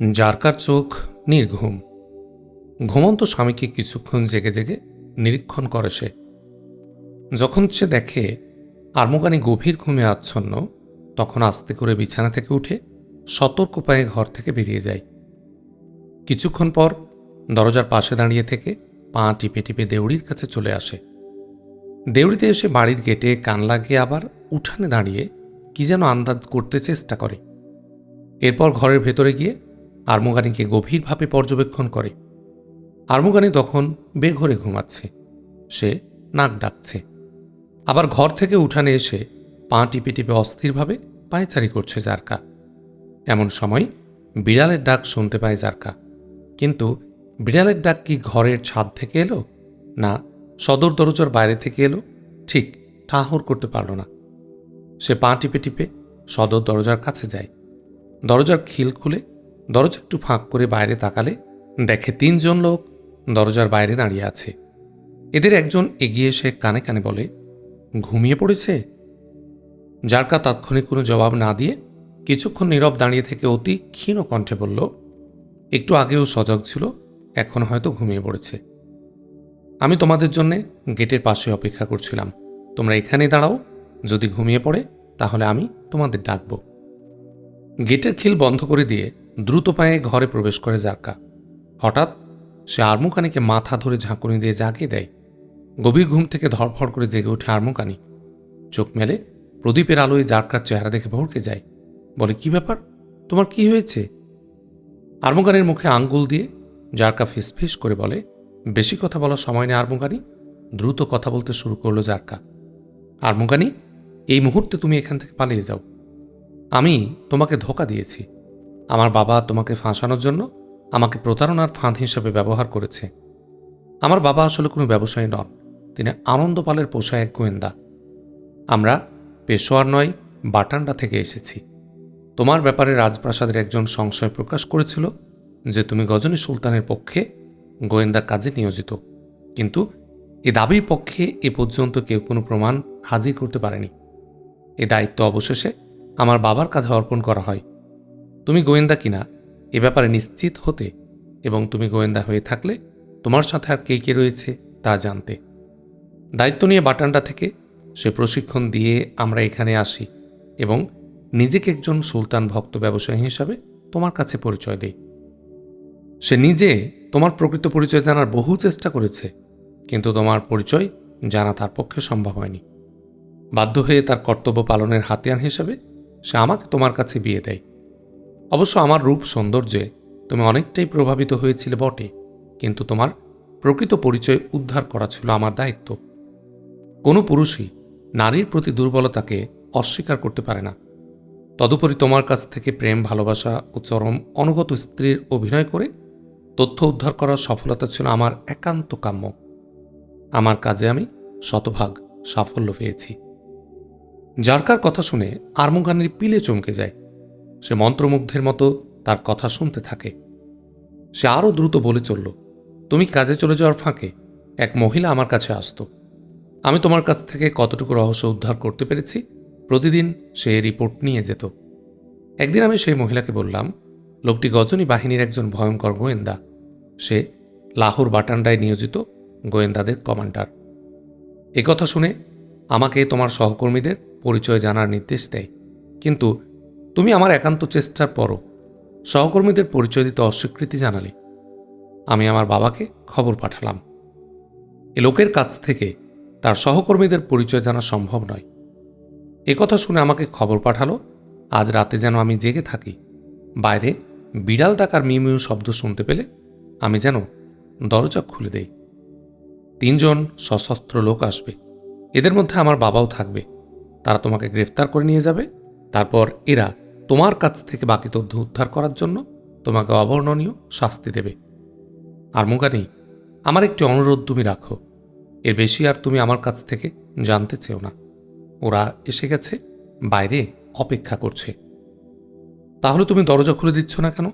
জারকার চোখ নির্ঘুম। ঘুমন্ত স্বামীকে কিছুক্ষণ জেগে জেগে নিরীক্ষণ করে সে। যখন সে দেখে আর্মগানি গভীর ঘুমে আচ্ছন্ন, তখন আস্তে করে বিছানা থেকে উঠে সতর্ক পায়ে ঘর থেকে বেরিয়ে যায়। কিছুক্ষণ পর দরজার পাশে দাঁড়িয়ে থেকে পা টিপে টিপে দেউড়ির কাছে চলে আসে। দেউড়িতে এসে বাড়ির গেটে কান লাগিয়ে আবার উঠানে দাঁড়িয়ে কি যেন আন্দাজ করতে চেষ্টা করে। এরপর ঘরের ভেতরে গিয়ে আর্মগানিকে গভীরভাবে পর্যবেক্ষণ করে। আর্মগানি তখন বেঘরে ঘুমাচ্ছে। সে নাক ডাকছে। আবার ঘর থেকে উঠানে এসে পা টিপে টিপে অস্থিরভাবে পায়চারি করছে জারকা। এমন সময় বিড়ালের ডাক শুনতে পায় জারকা। কিন্তু বিড়ালের ডাক কি ঘরের ছাদ থেকে এলো? না, সদর দরজার বাইরে থেকে এলো? ঠিক, ঠাহর করতে পারল না। সে পা টিপে টিপে সদর দরজার কাছে যায়। দরজার খিল খুলে দরজা একটু ফাঁক করে বাইরে তাকালে দেখে তিনজন লোক দরজার বাইরে দাঁড়িয়ে আছে। এদের একজন এগিয়ে এসে কানে কানে বলে, ঘুমিয়ে পড়েছে? জারকা তাৎক্ষণিক কোনো জবাব না দিয়ে কিছুক্ষণ নীরব দাঁড়িয়ে থেকে অতি ক্ষীণ কণ্ঠে বলল, একটু আগেও সজাগ ছিল, এখন হয়তো ঘুমিয়ে পড়েছে। আমি তোমাদের জন্যে গেটের পাশে অপেক্ষা করছিলাম। তোমরা এখানে দাঁড়াও, যদি ঘুমিয়ে পড়ে তাহলে আমি তোমাদের ডাকব। গেটের খিল বন্ধ করে দিয়ে দ্রুত পায়ে ঘরে প্রবেশ করে জারকা। হঠাৎ সে আর্মুকানিকে মাথা ধরে ঝাঁকুনি দিয়ে জাগিয়ে দেয়। গভীর ঘুম থেকে ধরফড় করে জেগে ওঠে আর্মুকানি। চোখ মেলে প্রদীপের আলোয় জারকার চেহারা দেখে ভরকে যায়। বলে, কি ব্যাপার? তোমার কি হয়েছে? আর্মুকানির মুখে আঙ্গুল দিয়ে জারকা ফিসফিস করে বলে, বেশি কথা বলার সময় নেই আর্মুকানি। দ্রুত কথা বলতে শুরু করল জারকা। আর্মুকানি, এই মুহূর্তে তুমি এখান থেকে পালিয়ে যাও। আমি তোমাকে ধোকা দিয়েছি। আমার বাবা তোমাকে ফাঁসানোর জন্য আমাকে প্রতারণার ফাঁদ হিসেবে ব্যবহার করেছে। আমার বাবা আসলে কোনো ব্যবসায়ী নন, তিনি আনন্দপালের পোষা এক গোয়েন্দা। আমরা পেশোয়ার নয়, বাটান্ডা থেকে এসেছি। তোমার ব্যাপারে রাজপ্রাসাদের একজন সংশয় প্রকাশ করেছিল যে তুমি গজনী সুলতানের পক্ষে গোয়েন্দা কাজে নিয়োজিত। কিন্তু এ দাবির পক্ষে এ পর্যন্ত কেউ কোনো প্রমাণ হাজির করতে পারেনি। এ দায়িত্ব অবশেষে আমার বাবার কাঁধে অর্পণ করা হয়। তুমি গোয়েন্দা কিনা? এ ব্যাপারে নিশ্চিত হতে এবং তুমি গোয়েন্দা হয়ে থাকলে তোমার সাথে আর কে কে রয়েছে তা জানতে। দায়িত্ব নিয়ে বাটান্ডা থেকে সে প্রশিক্ষণ দিয়ে আমরা এখানে আসি এবং নিজেকে একজন সুলতান ভক্ত ব্যবসায়ী হিসাবে তোমার কাছে পরিচয় দেই। সে নিজে তোমার প্রকৃত পরিচয় জানার বহু চেষ্টা করেছে, কিন্তু তোমার পরিচয় জানা তার পক্ষে সম্ভব হয়নি। বাধ্য হয়ে তার কর্তব্য পালনের হাতিয়ার হিসেবে সে আমাকে তোমার কাছে বিয়ে দেয়। অবশ্য আমার রূপ সৌন্দর্যে তুমি অনেকটাই প্রভাবিত হয়েছিলে বটে, কিন্তু তোমার প্রকৃত পরিচয় উদ্ধার করা ছিল আমার দায়িত্ব। কোনো পুরুষই নারীর প্রতি দুর্বলতাকে অস্বীকার করতে পারে না। তদুপরি তোমার কাছ থেকে প্রেম, ভালোবাসা ও চরম অনুগত স্ত্রীর অভিনয় করে তথ্য উদ্ধার করার সফলতা ছিল আমার একান্ত কাম্য। আমার কাজে আমি শতভাগ সাফল্য পেয়েছি। জারকার কথা শুনে আর্মগানের পিলে চমকে যায়। সে মন্ত্রমুগ্ধের মতো তার কথা শুনতে থাকে। সে আরও দ্রুত বলে চলল, তুমি কাজে চলে যাওয়ার ফাঁকে এক মহিলা আমার কাছে আসতো। আমি তোমার কাছ থেকে কতটুকু রহস্য উদ্ধার করতে পেরেছি প্রতিদিন সে রিপোর্ট নিয়ে যেত। একদিন আমি সেই মহিলাকে বললাম, লোকটি গজনী বাহিনীর একজন ভয়ঙ্কর গোয়েন্দা। সে লাহোর বাটান্ডায় নিয়োজিত গোয়েন্দাদের কমান্ডার। কথা শুনে আমাকে তোমার সহকর্মীদের পরিচয় জানার নির্দেশ দেয়। কিন্তু তুমি আমার একান্ত চেষ্টার পরও সহকর্মীদের পরিচয় দিতে অস্বীকৃতি জানালে। আমি আমার বাবাকে খবর পাঠালাম। এ লোকের কাছ থেকে তার সহকর্মীদের পরিচয় জানা সম্ভব নয়। একথা শুনে আমাকে খবর পাঠালো, আজ রাতে যেন আমি জেগে থাকি। বাইরে বিড়াল ডাকার মিউ শব্দ শুনতে পেলে আমি যেন দরজা খুলে দেই। তিনজন সশস্ত্র লোক আসবে। এদের মধ্যে আমার বাবাও থাকবে। তারা তোমাকে গ্রেফতার করে নিয়ে যাবে। তারপর এরা তোমার কাছ থেকে বাকি তথ্য উদ্ধার করার জন্য তোমাকে অবর্ণনীয় শাস্তি দেবে। আর মুগানি, আমার একটি অনুরোধ তুমি রাখো। এর বেশি আর তুমি আমার কাছ থেকে জানতে চেও না। ওরা এসে গেছে, বাইরে অপেক্ষা করছে। তাহলে তুমি দরজা খুলে দিচ্ছ না কেন?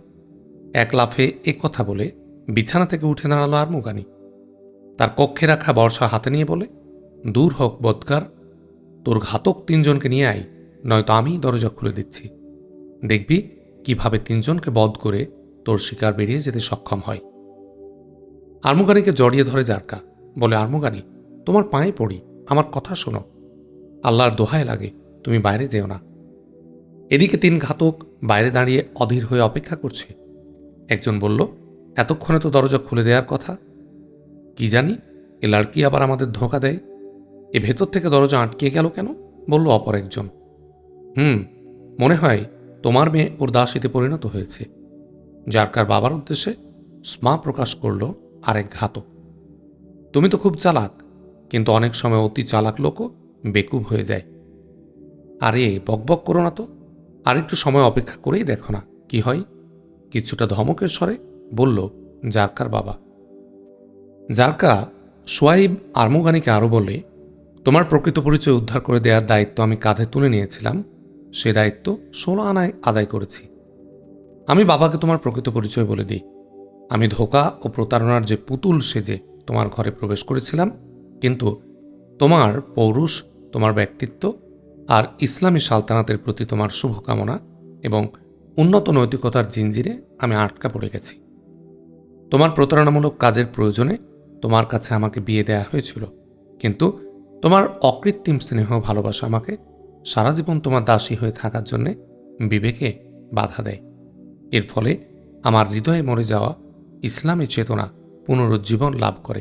এক লাফে এ কথা বলে বিছানা থেকে উঠে দাঁড়াল আর মুগানি। তার কক্ষে রাখা বর্ষা হাতে নিয়ে বলে, দূর হোক বদকার, তোর ঘাতক তিনজনকে নিয়ে আয়, নয়তো আমি দরজা খুলে দিচ্ছি। দেখবি কীভাবে তিনজনকে বধ করে তোর শিকার বেরিয়ে যেতে সক্ষম হয়। আর্মুগানিকে জড়িয়ে ধরে জারকা। বলে, আর্মুগানি, তোমার পায়ে পড়ি, আমার কথা শোনো। আল্লাহর দোহায় লাগে, তুমি বাইরে যেও না। এদিকে তিন ঘাতক বাইরে দাঁড়িয়ে অধীর হয়ে অপেক্ষা করছে। একজন বলল, এতক্ষণে তো দরজা খুলে দেওয়ার কথা। কি জানি, এ লাড়কি আবার আমাদের ধোকা দেয়। এ ভেতর থেকে দরজা আটকে গেল কেন? বলল অপর একজন। হুম, মনে হয় তোমার মেয়ে ওর দাসীতে পরিণত হয়েছে, যার কার বাবার উদ্দেশ্যে স্মা প্রকাশ করল আরেক ঘাতক। তুমি তো খুব চালাক, কিন্তু অনেক সময় অতি চালাক লোকও বেকুব হয়ে যায়। আরে বকবক করো না তো, আর একটু সময় অপেক্ষা করেই দেখো না, কি হয়? কিছুটা ধমকের স্বরে বলল জারকার বাবা? জারকা সোয়াইব আর্মুগানিকে আরও বলে, তোমার প্রকৃত পরিচয় উদ্ধার করে দেওয়ার দায়িত্ব আমি কাঁধে তুলে নিয়েছিলাম সে দায়িত্ব ষোলো আনায় আদায় করেছি। আমি বাবাকে তোমার প্রকৃত পরিচয় বলে দিই। আমি ধোকা ও প্রতারণার যে পুতুল সেজে তোমার ঘরে প্রবেশ করেছিলাম, কিন্তু তোমার পৌরুষ, তোমার ব্যক্তিত্ব আর ইসলামী সালতানাতের প্রতি তোমার শুভকামনা এবং উন্নত নৈতিকতার জিঞ্জিরে আমি আটকা পড়ে গেছি। তোমার প্রতারণামূলক কাজের প্রয়োজনে তোমার কাছে আমাকে বিয়ে দেয়া হয়েছিল, কিন্তু তোমার অকৃত্রিম স্নেহ ভালোবাসা আমাকে সারা জীবন তোমার দাসী হয়ে থাকার জন্যে বিবেকে বাধা দেয়। এর ফলে আমার হৃদয়ে মরে যাওয়া ইসলামী চেতনা পুনরুজ্জীবন লাভ করে।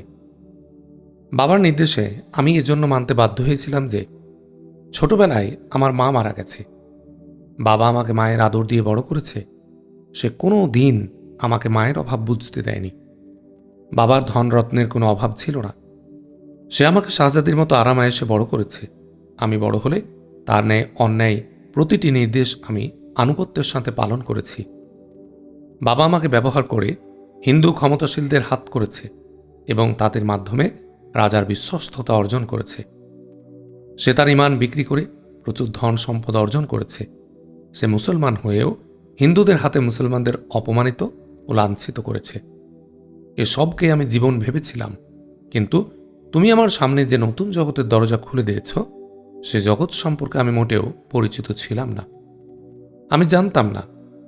বাবার নির্দেশে আমি এজন্য মানতে বাধ্য হয়েছিলাম যে ছোটবেলায় আমার মা মারা গেছে। বাবা আমাকে মায়ের আদর দিয়ে বড় করেছে। সে কোনো দিন আমাকে মায়ের অভাব বুঝতে দেয়নি। বাবার ধনরত্নের কোনো অভাব ছিল না। সে আমাকে শাহজাদির মতো আরাম আয়েসে বড় করেছে। আমি বড় হলে তার ন্যায় অন্যায় প্রতিটি নির্দেশ আমি আনুগত্যের সাথে পালন করেছি। বাবা আমাকে ব্যবহার করে হিন্দু ক্ষমতাশীলদের হাত করেছে এবং তাদের মাধ্যমে রাজার বিশ্বস্ততা অর্জন করেছে। সে তার ইমান বিক্রি করে প্রচুর ধন সম্পদ অর্জন করেছে। সে মুসলমান হয়েও হিন্দুদের হাতে মুসলমানদের অপমানিত ও লাঞ্ছিত করেছে। এসবকে আমি জীবন ভেবেছিলাম, কিন্তু তুমি আমার সামনে যে নতুন জগতের দরজা খুলে দিয়েছ সে জগৎ সম্পর্কে আমি মোটেও পরিচিত ছিলাম না। আমি জানতাম না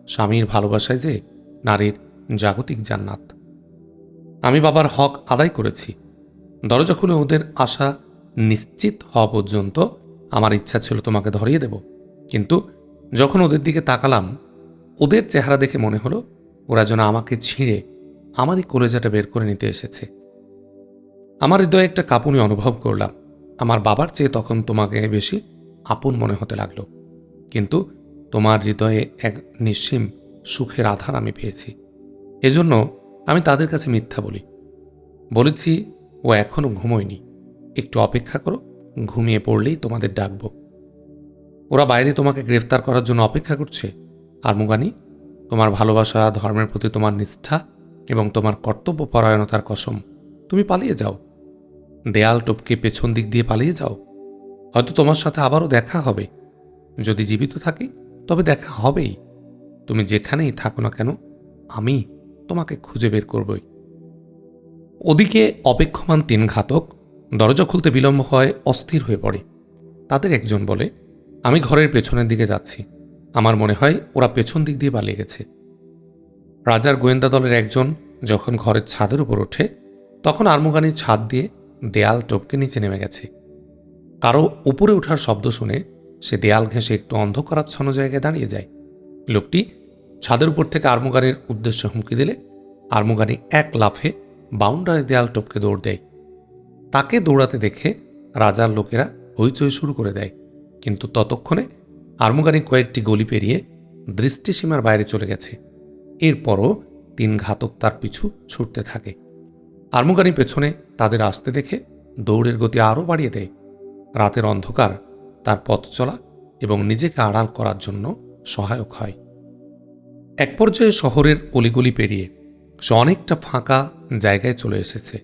স্বামীর ভালোবাসায় যে নারীর জাগতিক জান্নাত। আমি বাবার হক আদায় করেছি। দরজা খুলে ওদের আশা নিশ্চিত হওয়া পর্যন্ত আমার ইচ্ছা ছিল তোমাকে ধরিয়ে দেব। কিন্তু যখন ওদের দিকে তাকালাম, ওদের চেহারা দেখে মনে হলো ওরা যেন আমাকে ছিঁড়ে আমারই কলেজাটা বের করে নিতে এসেছে। আমার হৃদয়ে একটা কাঁপুনি অনুভব করলাম। আমার বাবার চেয়ে তখন তোমাকে বেশি আপন মনে হতে লাগল। কিন্তু তোমার হৃদয়ে এক নিঃসীম সুখের আধার আমি পেয়েছি। এজন্য আমি তাদের কাছে মিথ্যা বলি। বলেছি, ও এখনও ঘুমোয়নি। একটু অপেক্ষা করো, ঘুমিয়ে পড়লেই তোমাদের ডাকব। ওরা বাইরে তোমাকে গ্রেফতার করার জন্য অপেক্ষা করছে। আর মুগানি, তোমার ভালোবাসা, ধর্মের প্রতি তোমার নিষ্ঠা এবং তোমার কর্তব্য পরায়ণতার কসম, তুমি পালিয়ে যাও। দেয়াল টপকে পেছন দিক দিয়ে পালিয়ে যাও। হয়তো তোমার সাথে আবারও দেখা হবে। যদি জীবিত থাকি, তবে দেখা হবেই। তুমি যেখানেই থাকো না কেন, আমি তোমাকে খুঁজে বের করবই। ওদিকে অপেক্ষমান তিন ঘাতক দরজা খুলতে বিলম্ব হয় অস্থির হয়ে পড়ে। তাদের একজন বলে, আমি ঘরের পেছনের দিকে যাচ্ছি। আমার মনে হয় ওরা পেছন দিক দিয়ে পালিয়ে গেছে। রাজার গোয়েন্দা দলের একজন যখন ঘরের ছাদের উপর ওঠে, তখন আর্মুগানির ছাদ দিয়ে দেয়াল টপকে নিচে নেমে গেছে। কারও উপরে ওঠার শব্দ শুনে সে দেয়াল ঘেঁষে একটু অন্ধকারাচ্ছন্ন জায়গায় দাঁড়িয়ে যায়। লোকটি ছাদের উপর থেকে আর্মুগানির উদ্দেশ্যে হুমকি দিলে আর্মুগানি এক লাফে বাউন্ডারি দেয়াল টপকে দৌড় দেয়। তাকে দৌড়াতে দেখে রাজার লোকেরা হইচই শুরু করে দেয়। কিন্তু ততক্ষণে আর্মুগানি কয়েকটি গলি পেরিয়ে দৃষ্টিসীমার বাইরে চলে গেছে। এরপরও তিন ঘাতক তার পিছু ছুটতে থাকে। আর্মুগানি পেছনে তাদের আসতে দেখে দৌড়ের গতি আরও বাড়িয়ে দেয়। রাতের অন্ধকার তার পথ চলা এবং নিজেকে আড়াল করার জন্য সহায়ক হয়। এক পর্যায়ে শহরের অলিগলি পেরিয়ে সে অনেকটা ফাঁকা জায়গায় চলে এসেছে।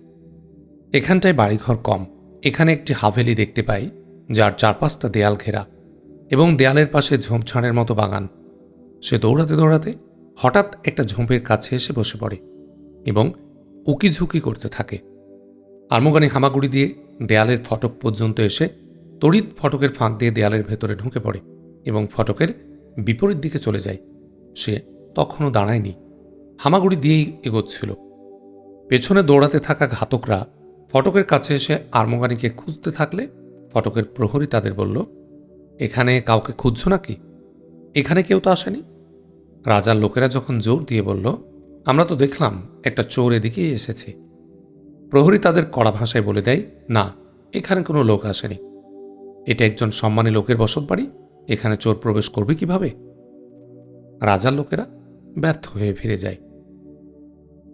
এখানটায় বাড়িঘর কম। এখানে একটি হাভেলি দেখতে পাই, যার চারপাশটা দেয়াল ঘেরা এবং দেয়ালের পাশে ঝোপঝাড়ের মতো বাগান। সে দৌড়াতে দৌড়াতে হঠাৎ একটা ঝোঁপের কাছে এসে বসে পড়ে এবং উকিঝুঁকি করতে থাকে। আর্মগানি হামাগুড়ি দিয়ে দেয়ালের ফটক পর্যন্ত এসে তড়িৎ ফটকের ফাঁক দিয়ে দেয়ালের ভেতরে ঢুকে পড়ে এবং ফটকের বিপরীত দিকে চলে যায়। সে তখনও দাঁড়ায়নি। হামাগুড়ি দিয়েই এগোচ্ছিল। পেছনে দৌড়াতে থাকা ঘাতকরা ফটকের কাছে এসে আর্মগানিকে খুঁজতে থাকলে ফটকের প্রহরী তাদের বলল, এখানে কাউকে খুঁজছ নাকি? এখানে কেউ তো আসেনি? রাজার লোকেরা যখন জোর দিয়ে বলল আমরা তো দেখলাম একটা চোর এদিকেই এসেছে। প্রহরী তাদের কড়া ভাষায় বলে দেয়, না, এখানে কোনো লোক আসেনি। এটা একজন সম্মানী লোকের বসত বাড়ি, এখানে চোর প্রবেশ করবে কীভাবে? রাজার লোকেরা ব্যর্থ হয়ে ফিরে যায়।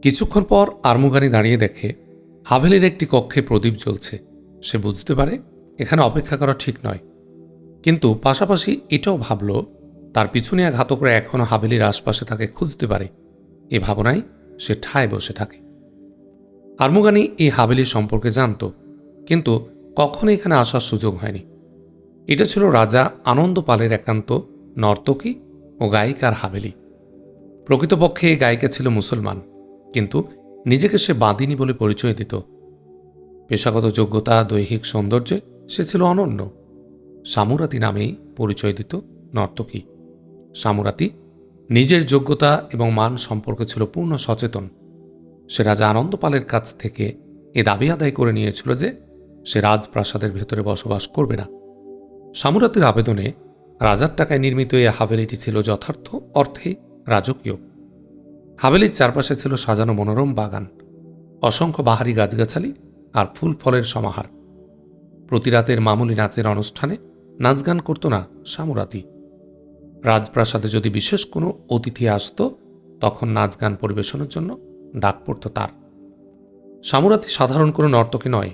কিছুক্ষণ পর আর্মুগানি দাঁড়িয়ে দেখে, হাভেলির একটি কক্ষে প্রদীপ জ্বলছে। সে বুঝতে পারে, এখানে অপেক্ষা করা ঠিক নয়। কিন্তু পাশাপাশি এটাও ভাবল, তার পিছনিয়া ঘাতকরা এখনও হাভেলির আশপাশে তাকে খুঁজতে পারে। এ ভাবনায় সে ঠায় বসে থাকে। আর্মুগানি এই হাভেলি সম্পর্কে জানত, কিন্তু কখনো এখানে আসার সুযোগ হয়নি। এটা ছিল রাজা আনন্দ পালের একান্ত নর্তকী ও গায়িকার হাভেলি প্রকৃতপক্ষে এই গায়িকা ছিল মুসলমান, কিন্তু নিজেকে সে বাঁধিনি বলে পরিচয় দিত। পেশাগত যোগ্যতা, দৈহিক সৌন্দর্যে সে ছিল অনন্য। সামুরাতি নামেই পরিচয় দিত নর্তকী। সামুরাতি নিজের যোগ্যতা এবং মান সম্পর্কে ছিল পূর্ণ সচেতন। সে রাজা আনন্দপালের কাছ থেকে এ দাবি আদায় করে নিয়েছিল যে সে রাজপ্রাসাদের ভেতরে বসবাস করবে না। সামুরাতির আবেদনে রাজার টাকায় নির্মিত এই হাভেলিটি ছিল যথার্থ অর্থে রাজকীয়। হাভেলির চারপাশে ছিল সাজানো মনোরম বাগান, অসংখ্য বাহারি গাছগাছালি আর ফুল ফলের সমাহার। প্রতি রাতের মামুলি নাচের অনুষ্ঠানে নাচ গান করত না সামুরাতি। রাজপ্রাসাদে যদি বিশেষ কোনো অতিথি আসত, তখন নাচ গান পরিবেশনের জন্য ডাক পড়ত তার। সামুরাতি সাধারণ কোনো নর্তকী নয়,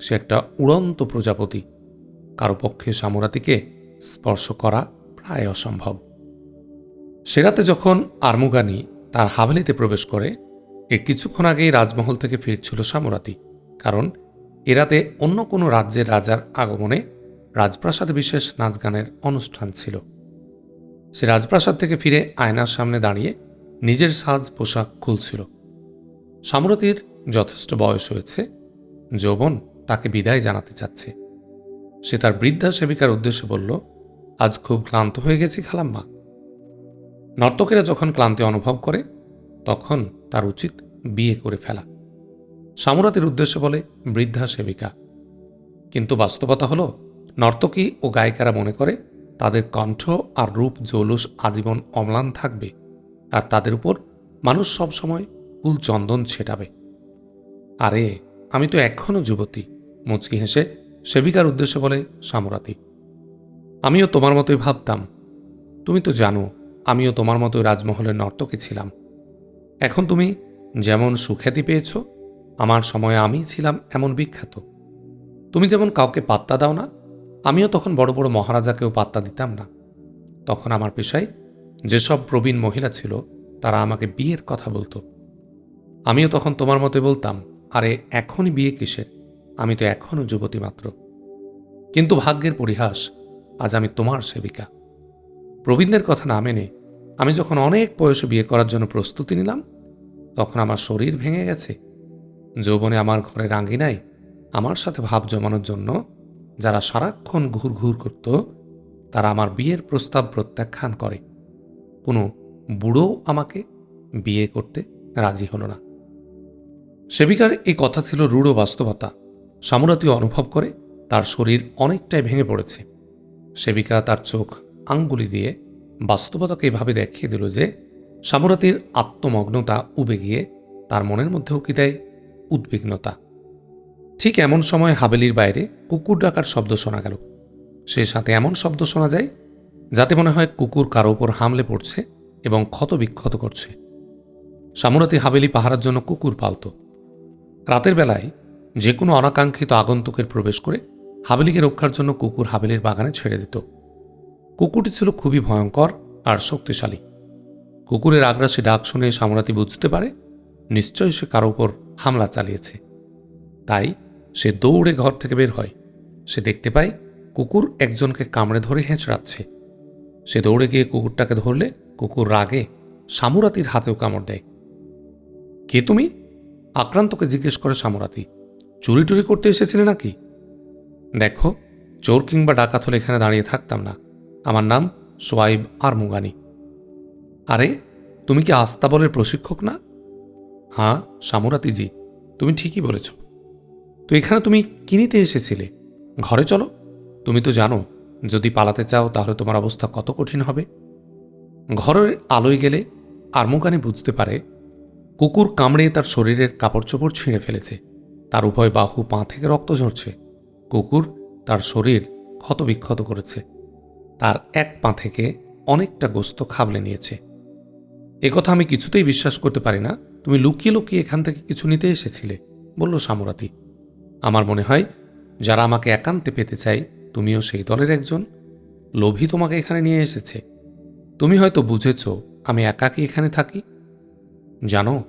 সে একটা উড়ন্ত প্রজাপতি। কারও পক্ষে সামুরাতিকে স্পর্শ করা প্রায় অসম্ভব। সেরাতে যখন আর্মুগানি তার হাভেলিতে প্রবেশ করে এর কিছুক্ষণ আগেই রাজমহল থেকে ফিরছিল সামুরাতি, কারণ এরাতে অন্য কোনো রাজ্যের রাজার আগমনে রাজপ্রাসাদে বিশেষ নাচ গানের অনুষ্ঠান ছিল। সে রাজপ্রাসাদ থেকে ফিরে আয়নার সামনে দাঁড়িয়ে নিজের সাজ পোশাক খুলছিল। সামরতির যথেষ্ট বয়স হয়েছে। যৌবন তাকে বিদায় জানাতে চাচ্ছে। সে তার বৃদ্ধা সেবিকার উদ্দেশ্যে বলল, আজ খুব ক্লান্ত হয়ে গেছি খালাম্মা। নর্তকেরা যখন ক্লান্তি অনুভব করে, তখন তার উচিত বিয়ে করে ফেলা। সামুরাতির উদ্দেশ্যে বলে, বৃদ্ধা সেবিকা। কিন্তু বাস্তবতা হলো, নর্তকী ও গায়িকারা মনে করে তাদের কণ্ঠ আর রূপ, জৌলুস, আজীবন অম্লান থাকবে আর তাদের উপর মানুষ সবসময় কুল চন্দন ছেটাবে। আরে, আমি তো এখনও যুবতী, মুচকি হেসে সেবিকার উদ্দেশ্যে বলে সামরাতি আমিও তোমার মতোই ভাবতাম। তুমি তো জানো, আমিও তোমার মতো রাজমহলের নর্তকী ছিলাম। এখন তুমি যেমন সুখ্যাতি পেয়েছ, আমার সময়ে আমিই ছিলাম এমন বিখ্যাত। তুমি যেমন কাউকে পাত্তা দাও না আমিও তখন বড় বড় মহারাজাকেও পাত্তা দিতাম না। তখন আমার পেশায় যেসব প্রবীণ মহিলা ছিল, তারা আমাকে বিয়ের কথা বলতো। আমিও তখন তোমার মতে বলতাম, আরে, এখনই বিয়ে কিসের? আমি তো এখনও যুবতী মাত্র। কিন্তু ভাগ্যের পরিহাস, আজ আমি তোমার সেবিকা। প্রবীণদের কথা না মেনে আমি যখন অনেক বয়সে বিয়ে করার জন্য প্রস্তুতি নিলাম, তখন আমার শরীর ভেঙে গেছে। যৌবনে আমার ঘরের আঙ্গিনায় আমার সাথে ভাব জমানোর জন্য যারা সারাক্ষণ ঘুর ঘুর করত, তারা আমার বিয়ের প্রস্তাব প্রত্যাখ্যান করে। কোনো বুড়ো আমাকে বিয়ে করতে রাজি হলো না। সেবিকার এই কথা ছিল রূঢ় বাস্তবতা। সামুরাতি অনুভব করে তার শরীর অনেকটাই ভেঙে পড়েছে। সেবিকা তার চোখ আঙ্গুলি দিয়ে বাস্তবতাকে এভাবে দেখিয়ে দিল যে, সামরাতির আত্মমগ্নতা উবে গিয়ে তার মনের মধ্যেও কি দেয় উদ্বিগ্নতা। ঠিক এমন সময় হাবেলির বাইরে কুকুর ডাকার শব্দ শোনা গেল। সে সাথে এমন শব্দ শোনা যায়, যাতে মনে হয় কুকুর কারও ওপর হামলে পড়ছে এবং ক্ষত বিক্ষত করছে। সামুরাতি হাবেলি পাহারার জন্য কুকুর পালত। রাতের বেলায় যে কোনো অনাকাঙ্ক্ষিত আগন্তুকের প্রবেশ করে হাবেলিকে রক্ষার জন্য কুকুর হাবেলির বাগানে ছেড়ে দিত। কুকুরটি ছিল খুবই ভয়ঙ্কর আর শক্তিশালী। কুকুরের আগ্রাসী ডাক শুনে সামরাতি বুঝতে পারে নিশ্চয়ই সে কারও উপর হামলা চালিয়েছে। তাই সে দৌড়ে ঘর থেকে বের হয়। সে দেখতে পায় কুকুর একজনকে কামড়ে ধরে হেঁচড়াচ্ছে। সে দৌড়ে গিয়ে কুকুরটাকে ধরলে কুকুর রাগে সামুরাতির হাতেও কামড় দেয়। কে তুমি? আক্রান্তকে জিজ্ঞেস করে সামুরাতি। চুরি টুরি করতে এসেছিলে নাকি? দেখো, চোর কিংবা ডাকাত হলে এখানে দাঁড়িয়ে থাকতাম না। আমার নাম সোয়াইব আর মুগানি আরে, তুমি কি আস্তাবলের প্রশিক্ষক না? হ্যাঁ সামুরাতিজি, তুমি ঠিকই বলেছ। তো এখানে তুমি কিনিতে এসেছিলে। ঘরে চলো। তুমি তো জানো, যদি পালাতে চাও তাহলে তোমার অবস্থা কত কঠিন হবে। ঘরের আলোয় গেলে আর্মুগানি বুঝতে পারে, কুকুর কামড়ে তার শরীরের কাপড় চোপড় ছিঁড়ে ফেলেছে। তার উভয় বাহু পা থেকে রক্ত ঝরছে। কুকুর তার শরীর ক্ষতবিক্ষত করেছে। তার এক পা থেকে অনেকটা গোস্ত খাবলে নিয়েছে। একথা আমি কিছুতেই বিশ্বাস করতে পারি না। তুমি লুকিয়ে লুকিয়ে এখান থেকে কিছু নিতে এসেছিলে, বলল সামুরাতি। আমার মনে হয়, যারা আমাকে একান্তে পেতে চাই তুমিও সেই দলের একজন। লোভী তোমাকে এখানে নিয়ে এসেছে। তুমি হয়তো বুঝেছ, আমি একাকি এখানে থাকি। জানো,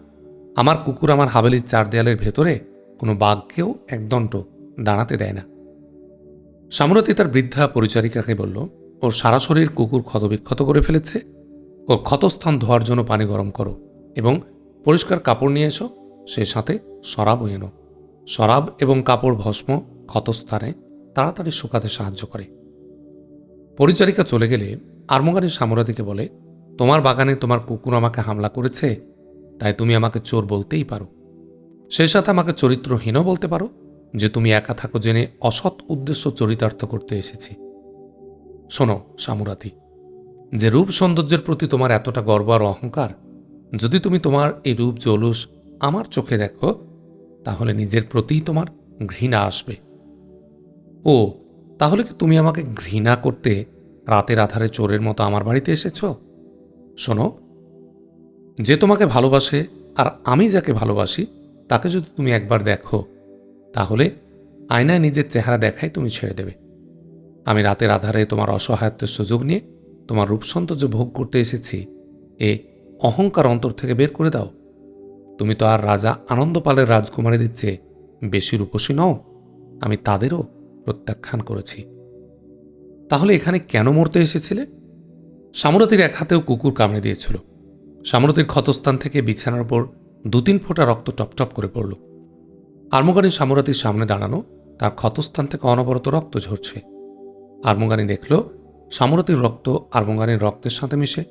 আমার কুকুর আমার হাবেলির চার দেয়ালের ভেতরে কোনো বাঘকেও একদণ্ড দাঁড়াতে দেয় না। সামুরাতি তার বৃদ্ধা পরিচারিকাকে বলল, ওর সারা শরীর কুকুর ক্ষতবিক্ষত করে ফেলেছে। ওর ক্ষতস্থান ধোয়ার জন্য পানি গরম করো এবং পরিষ্কার কাপড় নিয়ে এসো। সে সাথে শরাবও এনো। শরাব এবং কাপড় ভস্ম ক্ষতস্থানে তাড়াতাড়ি শুকাতে সাহায্য করে। পরিচারিকা চলে গেলে আর্মগানি সামুরাদিকে বলে, তোমার বাগানে তোমার কুকুর আমাকে হামলা করেছে, তাই তুমি আমাকে চোর বলতেই পারো। সেই সাথে আমাকে চরিত্রহীনও বলতে পারো যে তুমি একা থাকো জেনে অসৎ উদ্দেশ্য চরিতার্থ করতে এসেছি। শোনো সামুরাতি যে রূপ সৌন্দর্যের প্রতি তোমার এতটা গর্ব আর অহংকার, যদি তুমি তোমার এই রূপ জলুস আমার চোখে দেখো তাহলে নিজের প্রতিই তোমার ঘৃণা আসবে। ও, তাহলে কি তুমি আমাকে ঘৃণা করতে রাতের আধারে চোরের মতো আমার বাড়িতে এসেছ? শোনো, যে তোমাকে ভালোবাসে আর আমি যাকে ভালোবাসি, তাকে যদি তুমি একবার দেখো, তাহলে আয়নায় নিজের চেহারা দেখাই তুমি ছেড়ে দেবে। আমি রাতের আধারে তোমার অসহায়ত্বের সুযোগ নিয়ে তোমার রূপসৌন্দর্য ভোগ করতে এসেছি। এ অহংকার অন্তর থেকে বের করে দাও। তুমি তো আর রাজা আনন্দপালের রাজকুমারী দিচ্ছে। বেশি রূপসী নও, আমি তাদেরও প্রত্যাখ্যান করেছি। তাহলে এখানে কেন মরতে এসেছিলে? সামরতির এক হাতেও কুকুর কামড়ে দিয়েছিল। সামরতির ক্ষতস্থান থেকে বিছানার উপর দু তিন ফোঁটা রক্ত টপটপ করে পড়ল। আর্মগানি সামরাতির সামনে দাঁড়ানো, তার ক্ষতস্থান থেকে অনবরত রক্ত ঝরছে। আর্মগানি দেখল, সামরতির রক্ত আর্মগানির রক্তের সাথে মিশে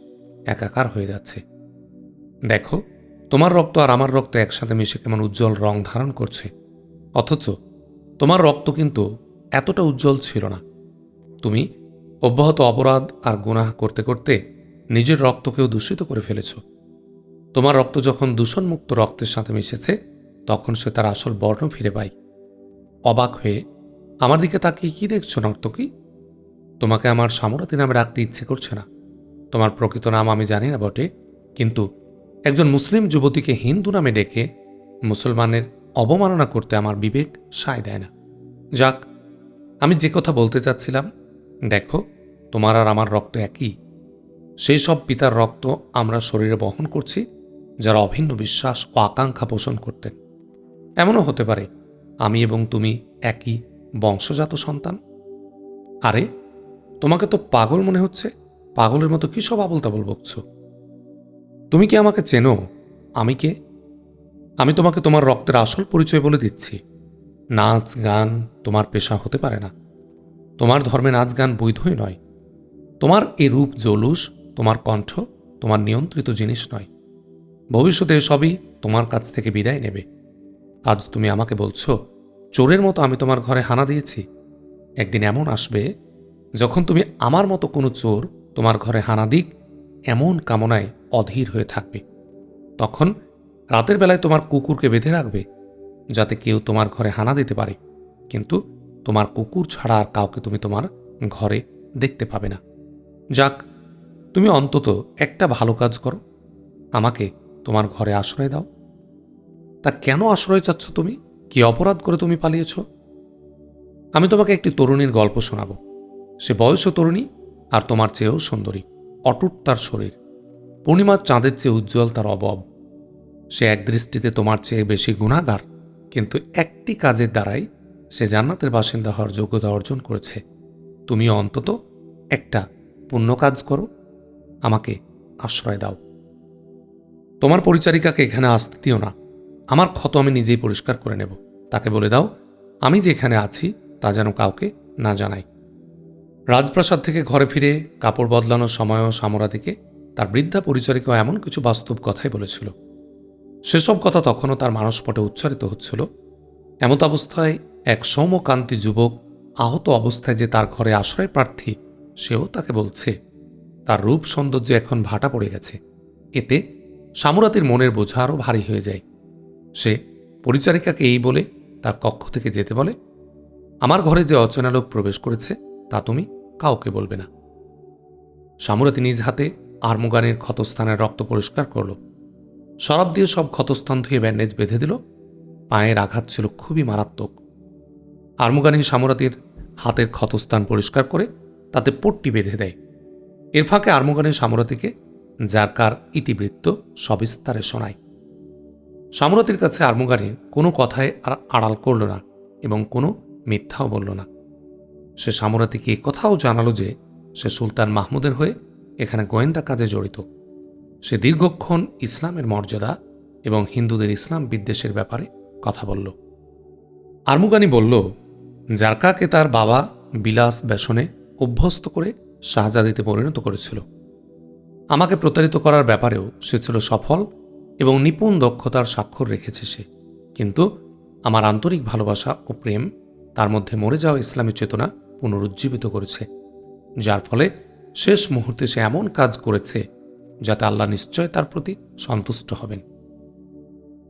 একাকার হয়ে যাচ্ছে। দেখো তোমার রক্ত আর আমার রক্ত একসাথে মিশে কেমন উজ্জ্বল রং ধারণ করছে? অথচ তোমার রক্ত কিন্তু এতটা উজ্জ্বল ছিল না। তুমি অব্যাহত অপরাধ আর গুনাহ করতে করতে নিজের রক্তকেও দূষিত করে ফেলেছ। তোমার রক্ত যখন দূষণমুক্ত রক্তের সাথে মিশেছে, তখন সে তার আসল বর্ণ ফিরে পায়। অবাক হয়ে, আমার দিকে তাকিয়ে কি দেখছ, নর্তকী? তোমাকে আমার সামরাতি নামে রাখতে ইচ্ছে করছে না। তোমার প্রকৃত নাম আমি জানি না বটে, কিন্তু একজন মুসলিম যুবতীকে হিন্দু নামে ডেকে মুসলমানের অবমাননা করতে আমার বিবেক সায় দেয় না। যাক, আমি যে কথা বলতে চাচ্ছিলাম, দেখো, তোমার আর আমার রক্ত একই। সেই সব পিতার রক্ত আমরা শরীরে বহন করছি, যারা অভিন্ন বিশ্বাস ও আকাঙ্ক্ষা পোষণ করতেন। এমনও হতে পারে, আমি এবং তুমি একই বংশজাত সন্তান। আরে, তোমাকে তো পাগল মনে হচ্ছে? পাগলের মতো কী সব আবল তাবল বকছ? তুমি কি আমাকে চেনো? আমি কে? আমি তোমাকে তোমার রক্তের আসল পরিচয় বলে দিচ্ছি। নাচ, গান তোমার পেশা হতে পারে না। তোমার ধর্মে নাচ, গান বৈধই নয়। তোমার এ রূপ জলুস, তোমার কণ্ঠ তোমার নিয়ন্ত্রিত জিনিস নয়। ভবিষ্যতে সবই তোমার কাছ থেকে বিদায় নেবে। আজ তুমি আমাকে বলছো, চোরের মতো আমি তোমার ঘরে হানা দিয়েছি। একদিন এমন আসবে, যখন তুমি আমার মতো কোনো চোর তোমার ঘরে হানা দিক এমন কামনায় অধীর হয়ে থাকবে। তখন রাতের বেলায় তোমার কুকুরকে বেঁধে রাখবে, যাতে কেউ তোমার ঘরে হানা দিতে পারে। কিন্তু তোমার কুকুর ছাড়া আর কাউকে তুমি তোমার ঘরে দেখতে পাবে না। যাক, তুমি অন্তত একটা ভালো কাজ করো। আমাকে তোমার ঘরে আশ্রয় দাও। তা কেন আশ্রয় চাচ্ছ তুমি? কি অপরাধ করে তুমি পালিয়েছ? আমি তোমাকে একটি তরুণীর গল্প শোনাব। সে বয়সও তরুণী আর তোমার চেয়েও সুন্দরী। অটুট তার শরীর। পূর্ণিমার চাঁদের চেয়ে উজ্জ্বল তার অবব। সে এক দৃষ্টিতে তোমার চেয়ে বেশি গুণাগার, কিন্তু একটি কাজের দ্বারাই সে জান্নাতের বাসিন্দা হওয়ার যোগ্যতা অর্জন করেছে। তুমি অন্তত একটা পুণ্য কাজ করো, আমাকে আশ্রয় দাও। তোমার পরিচারিকাকে এখানে আসতে দিও না। আমার ক্ষত আমি নিজেই পরিষ্কার করে নেব। তাকে বলে দাও, আমি যেখানে আছি তা যেন কাউকে না জানাই। রাজপ্রাসাদ থেকে ঘরে ফিরে, কাপড় বদলানোর সময়ও সামরা সামরাদিকে তার বৃদ্ধা পরিচারিকা এমন কিছু বাস্তব কথাই বলেছিল। সেসব কথা তখনও তার মানসপটে উচ্চারিত হচ্ছিল। এমত অবস্থায় এক সৌমকান্তি যুবক আহত অবস্থায় যে তার ঘরে আশ্রয় প্রার্থী, সেও তাকে বলছে, তার রূপ সৌন্দর্য এখন ভাটা পড়ে গেছে। এতে সামুরাতির মনের বোঝা আরও ভারী হয়ে যায়। সে পরিচারিকাকে এই বলে তার কক্ষ থেকে যেতে বলে, আমার ঘরে যে অচেনা লোক প্রবেশ করেছে, তা তুমি কাউকে বলবে না। সামুরাতি নিজ হাতে আর্মুগানের ক্ষতস্থানের রক্ত পরিষ্কার করল। শরাব দিয়ে সব ক্ষতস্থান ধুয়ে ব্যান্ডেজ বেঁধে দিল। পায়ের আঘাত ছিল খুবই মারাত্মক। আর্মুগানি সামুরাতির হাতের ক্ষতস্থান পরিষ্কার করে তাতে পট্টি বেঁধে দেয়। এর ফাঁকে আর্মুগানি সামুরাতিকে জারকার ইতিবৃত্ত সবিস্তারে শোনায়। সামুরাতির কাছে আর্মুগানির কোনো কথায় আর আড়াল করল না এবং কোনো মিথ্যাও বলল না। সে সামরাতিকে কথাও জানালো যে সে সুলতান মাহমুদের হয়ে এখানে গোয়েন্দা কাজে জড়িত। সে দীর্ঘক্ষণ ইসলামের মর্যাদা এবং হিন্দুদের ইসলাম বিদ্বেষের ব্যাপারে কথা বলল। আরমুগানি বলল, জারকাকে তার বাবা বিলাস বেসনে অভ্যস্ত করে শাহজাদিতে পরিণত করেছিল। আমাকে প্রতারিত করার ব্যাপারেও সে ছিল সফল এবং নিপুণ দক্ষতার স্বাক্ষর রেখেছে সে। কিন্তু আমার আন্তরিক ভালোবাসা ও প্রেম, তার মধ্যে মরে যাওয়া ইসলামী চেতনা পুনরুজ্জীবিত করেছে, যার ফলে শেষ মুহূর্তে সে এমন কাজ করেছে যাতে আল্লাহ নিশ্চয় তার প্রতি সন্তুষ্ট হবেন।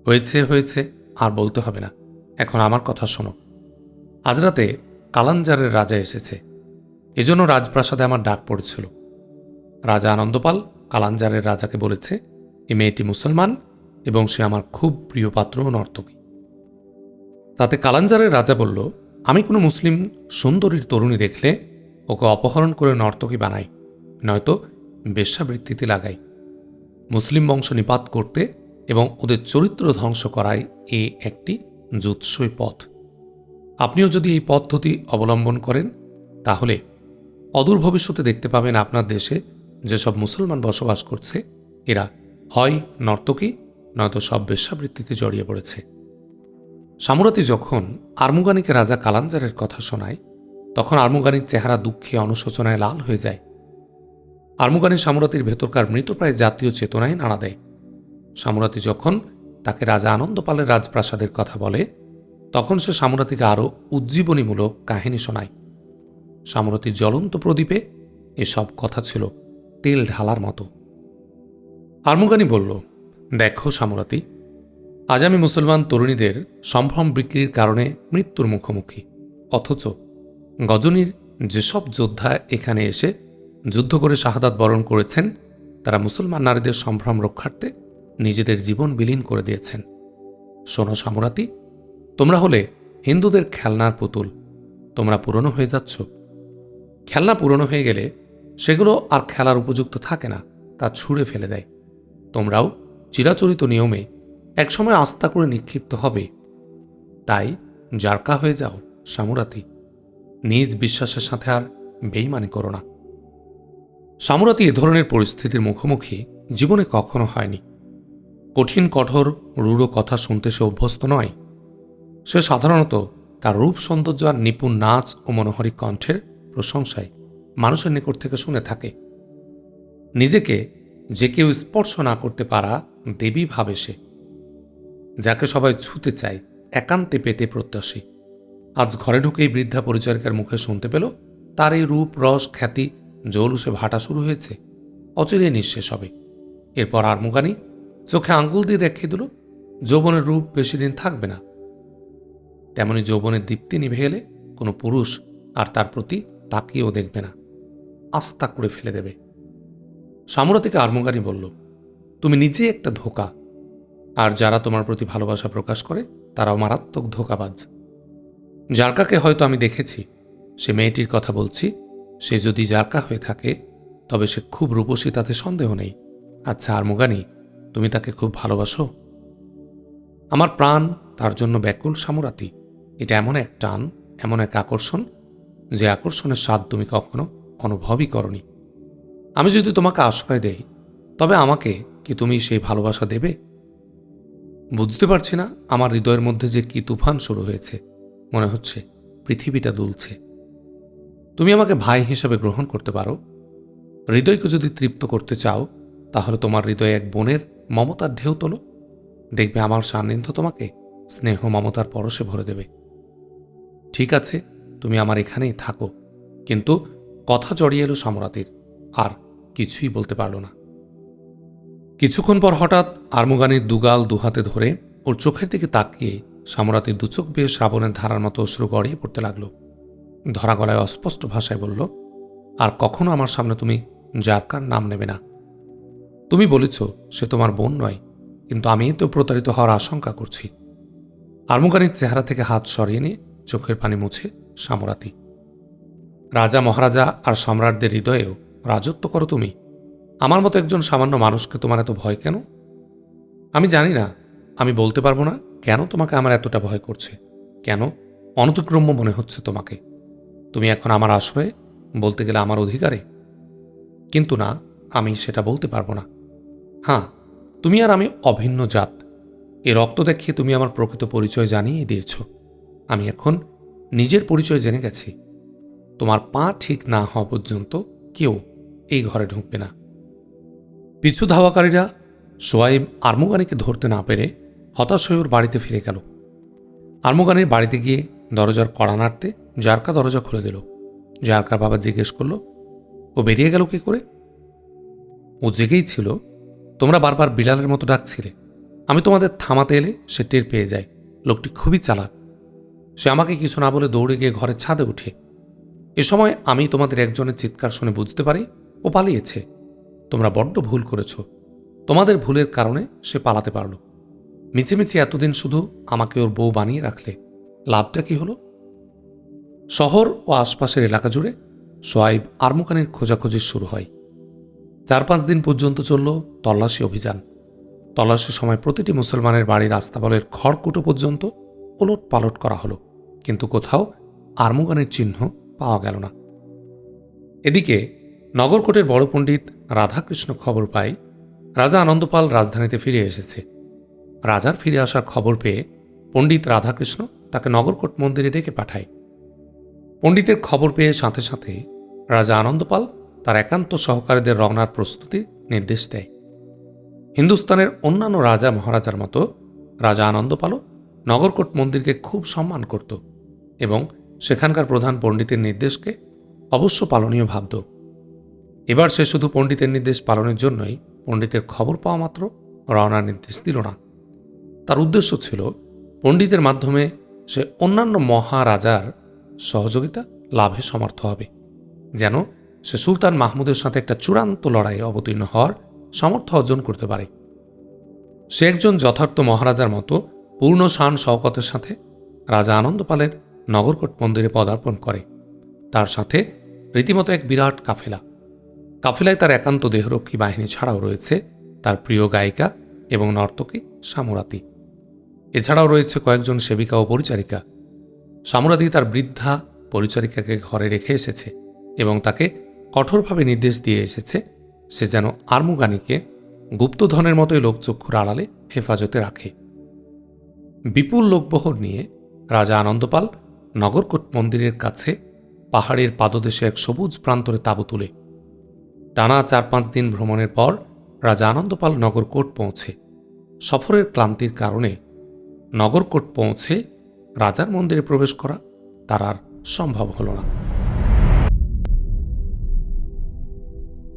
হয়েছে হয়েছে, আর বলতে হবে না। এখন আমার কথা শোনো। আজ রাতে কালাঞ্জারের রাজা এসেছে। এজন্য রাজপ্রাসাদে আমার ডাক পড়েছিল। রাজা আনন্দপাল কালাঞ্জারের রাজাকে বলেছে এই মেয়েটি মুসলমান এবং সে আমার খুব প্রিয় পাত্র ও নর্তকী। তাতে কালাঞ্জারের রাজা বলল আমি কোনো মুসলিম সুন্দরীর তরুণী দেখলে ওকে অপহরণ করে নর্তকী বানাই, নয়তো বেশ্যাবৃত্তিতে লাগাই। মুসলিম বংশ নিপাত করতে এবং ওদের চরিত্র ধ্বংস করাই এ একটি জুৎসই পথ। আপনিও যদি এই পদ্ধতি অবলম্বন করেন, তাহলে অদূর ভবিষ্যতে দেখতে পাবেন আপনার দেশে যেসব মুসলমান বসবাস করছে, এরা হয় নর্তকী, নয়তো সব বেশ্যাবৃত্তিতে জড়িয়ে পড়েছে। সামুরাতি যখন আর্মুগানিকে রাজা কালাঞ্জারের কথা শোনায়, তখন আর্মুগানির চেহারা দুঃখে অনুশোচনায় লাল হয়ে যায়। আর্মুগানি সামুরাতির ভেতরকার মৃতপ্রায় জাতীয় চেতনায় নাড়া দেয়। সামুরাতি যখন তাকে রাজা আনন্দপালের রাজপ্রাসাদের কথা বলে, তখন সে সামুরাতিকে আরও উজ্জীবনীমূলক কাহিনী শোনায়। সামুরাতির জ্বলন্ত প্রদীপে এসব কথা ছিল তেল ঢালার মতো। আর্মুগানি বলল, দেখো সামুরাতি আজ আমি মুসলমান তরুণীদের সম্ভ্রম বিক্রির কারণে মৃত্যুর মুখোমুখি। অথচ গজনীর যেসব যোদ্ধা এখানে এসে যুদ্ধ করে শাহাদাত বরণ করেছেন, তারা মুসলমান নারীদের সম্ভ্রম রক্ষার্থে নিজেদের জীবন বিলীন করে দিয়েছেন। শোনো সামুরাতি, তোমরা হলে হিন্দুদের খেলনার পুতুল, তোমরা পুরনো হয়ে যাচ্ছ। খেলনা পুরনো হয়ে গেলে সেগুলো আর খেলার উপযুক্ত থাকে না, তা ছুঁড়ে ফেলে দেয়। তোমরাও চিরাচরিত নিয়মে একসময় আস্থা করে নিক্ষিপ্ত হবে। তাই জারকা হয়ে যাও, সামুরাতি। নিজ বিশ্বাসের সাথে আর বেইমানি করো না। সামুরাতি এ ধরনের পরিস্থিতির মুখোমুখি জীবনে কখনো হয়নি। কঠিন, কঠোর, রূঢ় কথা শুনতে সে অভ্যস্ত নয়। সে সাধারণত তার রূপ, সৌন্দর্য আর নিপুণ নাচ ও মনোহরী কণ্ঠের প্রশংসায় মানুষের নিকট থেকে শুনে থাকে। নিজেকে যে কেউ স্পর্শ না করতে পারা দেবী ভাবে সে। যাকে সবাই ছুতে চায়, একান্তে পেতে প্রত্যাশী। আজ ঘরে ঢুকেই বৃদ্ধা পরিচারিকার মুখে শুনতে পেল, তার এই রূপ, রস, খ্যাতি, জৌলুসে ভাটা শুরু হয়েছে। অচিরে নিঃশেষ হবে। এরপর আর মুগানি, চোখে আঙ্গুল দিয়ে দেখিয়ে দিল, যৌবনের রূপ বেশি দিন থাকবে না। তেমনি যৌবনের দীপ্তি নিভে গেলে কোনো পুরুষ আর তার প্রতি তাকিয়েও দেখবে না। আস্থা করে ফেলে দেবে। সামুরাতিকে আর্মগানি বলল, তুমি নিজে একটা ধোকা আর যারা তোমার প্রতি ভালোবাসা প্রকাশ করে, তারাও মারাত্মক ধোকাবাজ। জারকাকে হয়তো আমি দেখেছি। সে মেয়েটির কথা বলছি। সে যদি জারকা হয়ে থাকে, তবে সে খুব রূপসী, তাতে সন্দেহ নেই। আচ্ছা আর মুগানি তুমি তাকে খুব ভালোবাসো? আমার প্রাণ, তার জন্য ব্যাকুল সামুরাতি। এটা এমন এক টান, এমন এক আকর্ষণ, যে আকর্ষণের স্বাদ তুমি কখনো অনুভবই করনি। আমি যদি তোমাকে আশ্রয় দেই, তবে আমাকে কি তুমি সেই ভালোবাসা দেবে? বুঝতে পারছি না আমার হৃদয়ের মধ্যে যে কি তুফান শুরু হয়েছে। মনে হচ্ছে পৃথিবীটা দুলছে। তুমি আমাকে ভাই হিসাবে গ্রহণ করতে পারো। হৃদয়কে যদি তৃপ্ত করতে চাও, তাহলে তোমার হৃদয়ে এক বোনের মমতার ঢেউ তোলো। দেখবে আমার সান্নিধ্য তোমাকে স্নেহ মমতার পরশে ভরে দেবে। ঠিক আছে, তুমি আমার এখানেই থাকো। কিন্তু কথা জড়িয়ে এলো সামরাতির আর কিছুই বলতে পারল না। কিছুক্ষণ পর হঠাৎ আর্মগানির দুগাল দুহাতে ধরে ওর চোখের দিকে তাকিয়ে সামরাতির দুচোখ বেয়ে শ্রাবণের ধারার মতো অশ্রু গড়িয়ে পড়তে লাগল। ধরা গলায় অস্পষ্ট ভাষায় বলল, আর কখনো আমার সামনে তুমি জারকার নাম নেবে না। তুমি বলেছ সে তোমার বোন নয়, কিন্তু আমি তো প্রতারিত হওয়ার আশঙ্কা করছি। আর্মগানির চেহারা থেকে হাত সরিয়ে নিয়ে চোখের পানি মুছে সামরাতি। রাজা মহারাজা আর সম্রাটদের হৃদয়েও রাজত্ব করো তুমি। আমার মতো একজন সামান্য মানুষকে তোমার এত ভয় কেন? আমি জানি না। আমি বলতে পারব না কেন তোমাকে আমার এতটা ভয় করছে। কেন? অনতিক্রম্য মনে হচ্ছে তোমাকে। তুমি এখন আমার আশ্রয়ে, বলতে গেলে আমার অধিকারে। কিন্তু না, আমি সেটা বলতে পারব না। হ্যাঁ তুমি আর আমি অভিন্ন জাত। এ রক্ত দেখিয়ে তুমি আমার প্রকৃত পরিচয় জানিয়ে দিয়েছ। আমি এখন নিজের পরিচয় জেনে গেছি। তোমার পা ঠিক না হওয়া পর্যন্ত কেউ এই ঘরে ঢুকবে না। পিছু ধাওয়াকারীরা সোয়াইব আর্মুগানিকে ধরতে না পেরে হতাশ হয়ে ওর বাড়িতে ফিরে গেল। আর্মুগানির বাড়িতে গিয়ে দরজার কড়া নাড়তে জারকা দরজা খুলে দিল। জারকার বাবা জিজ্ঞেস করল, ও বেরিয়ে গেল কি করে? ও জেগেই ছিল, তোমরা বারবার বিড়ালের মতো ডাকছিলে। আমি তোমাদের থামাতে এলে সে টের পেয়ে যায়। লোকটি খুবই চালাক। সে আমাকে কিছু না বলে দৌড়ে গিয়ে ঘরের ছাদে উঠে। এ সময় আমি তোমাদের একজনের চিৎকার শুনে বুঝতে পারি ও পালিয়েছে। তোমরা বড্ড ভুল করেছ। তোমাদের ভুলের কারণে সে পালাতে পারল। মিছিমিছি এতদিন শুধু আমাকে ওর বউ বানিয়ে রাখলে। লাভটা কি হলো? শহর ও আশপাশের এলাকা জুড়ে সোয়াইব আর্মুকানের খোঁজাখুঁজি শুরু হয়। চার পাঁচ দিন পর্যন্ত চলল তল্লাশি অভিযান। তল্লাশির সময় প্রতিটি মুসলমানের বাড়ির আস্তাবলের খড়কুটো পর্যন্ত ওলট পালট করা হলো। কিন্তু কোথাও আর্মুগানের চিহ্ন পাওয়া গেল না। এদিকে নগরকোটের বড় পণ্ডিত রাধাকৃষ্ণ খবর পায়, রাজা আনন্দপাল রাজধানীতে ফিরে এসেছে। রাজার ফিরে আসার খবর পেয়ে পণ্ডিত রাধাকৃষ্ণ তাকে নগরকোট মন্দিরে ডেকে পাঠায়। পণ্ডিতের খবর পেয়ে সাথে সাথে রাজা আনন্দপাল তার একান্ত সহকারীদের রওনার প্রস্তুতি নির্দেশ দেয়। হিন্দুস্তানের অন্যান্য রাজা মহারাজার মতো রাজা আনন্দপালও নগরকোট মন্দিরকে খুব সম্মান করত এবং সেখানকার প্রধান পণ্ডিতের নির্দেশকে অবশ্য পালনীয় ভাবত। এবার সে শুধু পণ্ডিতের নির্দেশ পালনের জন্যই পণ্ডিতের খবর পাওয়া মাত্র রওনার নির্দেশ দিল না। তার উদ্দেশ্য ছিল পণ্ডিতের মাধ্যমে সে অন্যান্য মহারাজার সহযোগিতা লাভে সমর্থ হবে, যেন সে সুলতান মাহমুদের সাথে একটা চূড়ান্ত লড়াইয়ে অবতীর্ণ হওয়ার সামর্থ্য অর্জন করতে পারে। সে একজন যথার্থ মহারাজার মতো পূর্ণ শান শওকতের সাথে রাজা আনন্দপালের নগরকোট মন্দিরে পদার্পণ করে। তার সাথে রীতিমতো এক বিরাট কাফেলা কাফেলায় তার একান্ত দেহরক্ষী বাহিনী ছাড়াও রয়েছে তার প্রিয় গায়িকা এবং নর্তকী সামুরাতি। এছাড়াও রয়েছে কয়েকজন সেবিকা ও পরিচারিকা। সামুরাতি তার বৃদ্ধা পরিচারিকাকে ঘরে রেখে এসেছে এবং তাকে কঠোরভাবে নির্দেশ দিয়ে এসেছে সে যেন আর্মুগানিকে গুপ্তধনের মতোই লোকচক্ষুর আড়ালে হেফাজতে রাখে। বিপুল লোকবহর নিয়ে রাজা আনন্দপাল নগরকোট মন্দিরের কাছে পাহাড়ের পাদদেশে এক সবুজ প্রান্তরে তাঁবু তুলে টানা চার পাঁচ দিন ভ্রমণের পর রাজা আনন্দপাল নগরকোট পৌঁছে। সফরের ক্লান্তির কারণে নগরকোট পৌঁছে রাজার মন্দিরে প্রবেশ করা তার আর সম্ভব হল না।